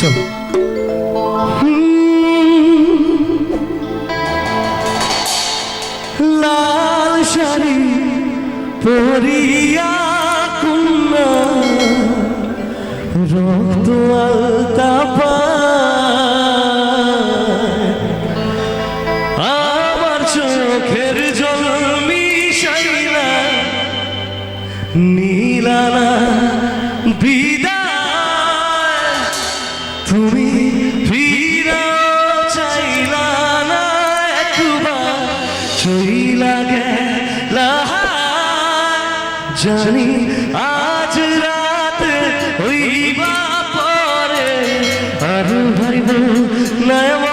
চলো লাল শাড়ি পরিয়া কুন্না রক্ত আলতা। আমার চোখের জল মিশাইলা নীলালা বিদায়। তুমি ফিরা চাইলা না একবার চইলা গেলা জানি আজ রাত হইবা পরে, আর ভাইব, নয়মা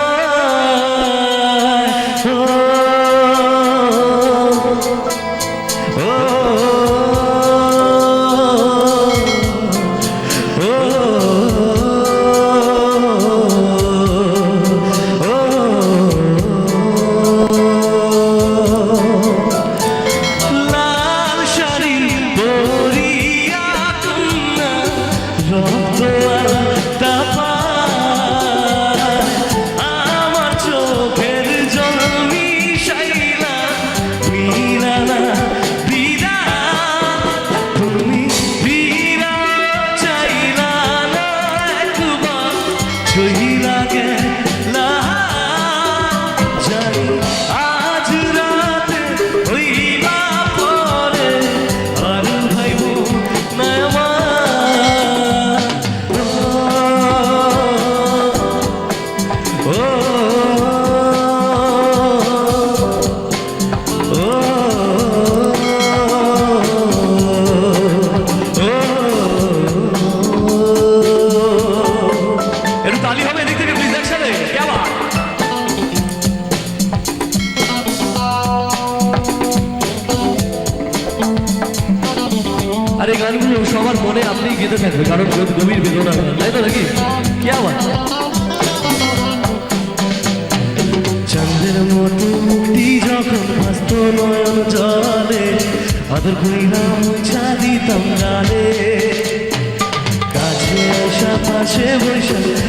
কেমন আর, গানগুলো সবার মনে আপনি গেতে থাকবে, কারণ গভীর বেদনা। তাই তো নাকি? কি আবার? চন্দ্রের মতো মুক্তি যখন হাসত নয়ন জলে, আদর কইরা মুছা দিতাম গালে কাছে আসা পাশে বৈশা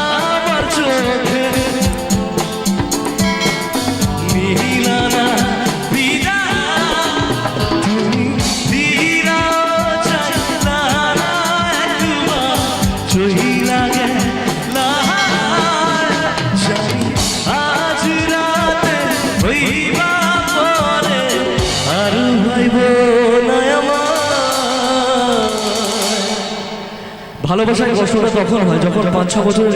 আমার চোখে ভালোবাসার কষ্টটা তখন হয় যখন পাঁচ ছ বছরের